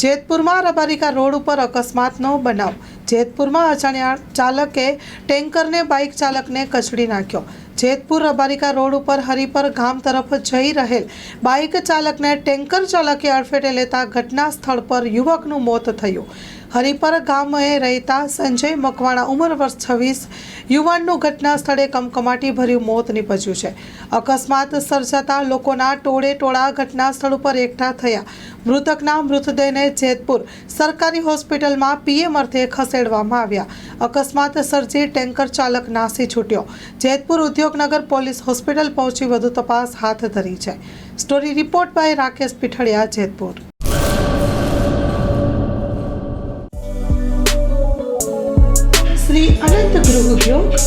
જેતપુરમાં Rabarika road ઉપર અકસ્માતનો બનાવ. જેતપુરમાં અજાણ્યા ચાલકે ટેન્કરને બાઇક ચાલકને કચડી નાખ્યો. જેતપુર રબારિકા રોડ ઉપર હરિપર ગામ તરફ જઈ રહેલ બાઇક ચાલકને ટેન્કર ચાલકે અડફેટે લેતા ઘટના સ્થળ પર યુવકનું મોત થયું. હરિપર ગામે રહેતા સંજય મકવાણા ઉંમર વર્ષ છવ્વીસ, યુવાનનું ઘટના સ્થળે કમકમાટી ભર્યું મોત નીપજ્યું છે. અકસ્માત સર્જાતા લોકોના ટોળે ટોળા ઘટના સ્થળ ઉપર એકઠા થયા. મૃતકના મૃતદેહને જેતપુર સરકારી હોસ્પિટલમાં પીએમ અર્થે ખસેડવામાં આવ્યા. અકસ્માત સર્જી ટેન્કર ચાલક નાસી છૂટ્યો. જેતપુર ઉદ્યોગનગર પોલીસ હોસ્પિટલ પહોંચી વધુ તપાસ હાથ ધરી છે. Story report by Rakesh Pithaliya, Jetpur. Shri Anant Gruh Udyog,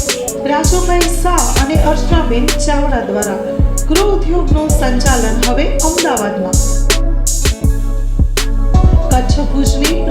Rajubhai Shah અને અર્ચનાબેન ચાવડા દ્વારા ગૃહ ઉદ્યોગનું સંચાલન હવે અમદાવાદમાં.